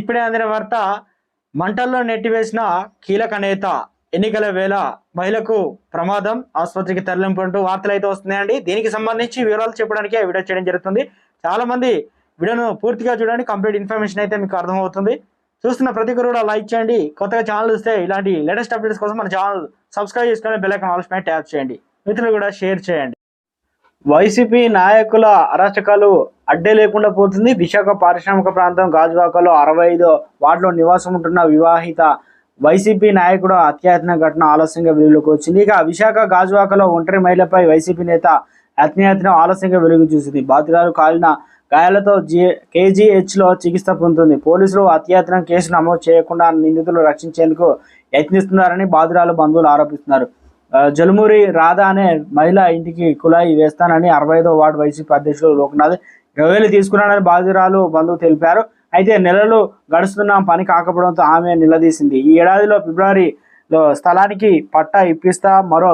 ఇప్పుడే అందిన వార్త మంటల్లో నెట్టివేసిన కీలక నేత ఎన్నికల వేళ మహిళకు ప్రమాదం ఆసుపత్రికి తరలింపు అంటూ వార్తలు అయితే వస్తున్నాయండి. దీనికి సంబంధించి వివరాలు చెప్పడానికి వీడియో చేయడం జరుగుతుంది. చాలా మంది వీడియోను పూర్తిగా చూడండి కంప్లీట్ ఇన్ఫర్మేషన్ అయితే మీకు అర్థమవుతుంది. చూస్తున్న ప్రతి ఒక్కరు కూడా లైక్ చేయండి. కొత్తగా ఛానల్ చూస్తే ఇలాంటి లేటెస్ట్ అప్డేట్స్ కోసం మన ఛానల్ సబ్స్క్రైబ్ చేసుకొని బెల్లైకన్ ఆలోచన ఆల్స్ ట్యాప్ చేయండి. మిత్రులు కూడా షేర్ చేయండి. వైసీపీ నాయకుల అరాచకాలు అడ్డే లేకుండా పోతుంది. విశాఖ పారిశ్రామిక ప్రాంతం గాజువాకలో అరవై ఐదో వార్డులో నివాసం ఉంటున్న వివాహిత వైసీపీ నాయకుడు అత్యాయత్న ఘటన ఆలస్యంగా వెలుగులోకి వచ్చింది. ఇక విశాఖ గాజువాకలో ఒంటరి మహిళపై వైసీపీ నేత అత్యాయత్నం ఆలస్యంగా వెలుగు చూసింది. బాధితురాలు కాలిన గాయాలతో జి కేజీహెచ్లో చికిత్స పొందుతుంది. పోలీసులు అత్యాయత్నం కేసు నమోదు చేయకుండా నిందితులు రక్షించేందుకు యత్నిస్తున్నారని బాధితురాలు బంధువులు ఆరోపిస్తున్నారు. జలుమూరి రాధా అనే మహిళ ఇంటికి కుళాయి వేస్తానని అరవై ఐదో వార్డు వైసీపీ అధ్యక్షుడు లోక్నాథ్ ఇరవై వేలు తీసుకున్నాడని బాధితురాలు బంధువు తెలిపారు. అయితే నెలలు గడుస్తున్న పని కాకపోవడంతో ఆమె నిలదీసింది. ఈ ఏడాదిలో ఫిబ్రవరిలో స్థలానికి పట్టా ఇప్పిస్తా మరో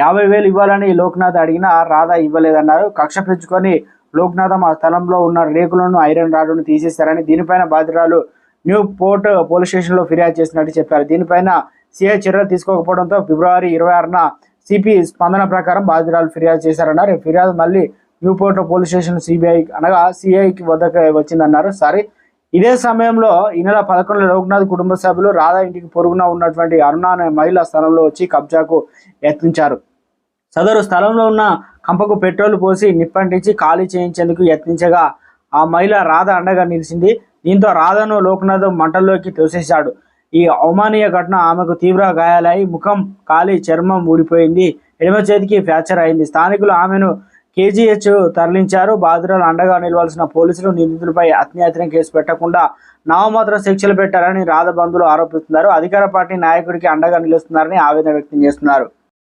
యాభై వేలు ఇవ్వాలని లోక్నాథ్ అడిగినా రాధా ఇవ్వలేదన్నారు. కక్ష పెంచుకొని లోక్నాథ్ ఆ స్థలంలో ఉన్న రేకులను ఐరన్ రాడ్ను తీసేశారని దీనిపైన బాధితురాలు న్యూ పోర్ట్ పోలీస్ స్టేషన్లో ఫిర్యాదు చేసినట్టు చెప్పారు. దీనిపైన సిఐ చర్యలు తీసుకోకపోవడంతో ఫిబ్రవరి ఇరవై ఆరున సిపి స్పందన ప్రకారం బాధితురాలు ఫిర్యాదు చేశారన్నారు. ఫిర్యాదు మళ్ళీ న్యూపోర్ట్ పోలీస్ స్టేషన్ సిబిఐ అనగా సిఐకి వద్దకు వచ్చిందన్నారు. సారీ ఇదే సమయంలో ఈ నెల పదకొండులో లోక్నాథ్ కుటుంబ సభ్యులు రాధా ఇంటికి పొరుగున ఉన్నటువంటి అరుణ అనే మహిళ స్థలంలో వచ్చి కబ్జాకు యత్నించారు. సదరు స్థలంలో ఉన్న కంపకు పెట్రోల్ పోసి నిప్పంటించి ఖాళీ చేయించేందుకు యత్నించగా ఆ మహిళ రాధ అండగా నిలిచింది. దీంతో రాధను లోక్నాథ్ మంటల్లోకి తోసేశాడు. ఈ అవమానీయ ఘటన ఆమెకు తీవ్ర గాయాలై ముఖం కాలి చర్మం ఊడిపోయింది. ఎడమ చేతికి ఫ్రాక్చర్ అయింది. స్థానికులు ఆమెను కేజీహెచ్ తరలించారు. బాధితులను అండగా నిలవాల్సిన పోలీసులు నిందితులపై అత్యాయత్నం కేసు పెట్టకుండా నామమాత్రం శిక్షలు పెట్టారని రాధబంధులు ఆరోపిస్తున్నారు. అధికార పార్టీ నాయకుడికి అండగా నిలుస్తున్నారని ఆవేదన వ్యక్తం చేస్తున్నారు.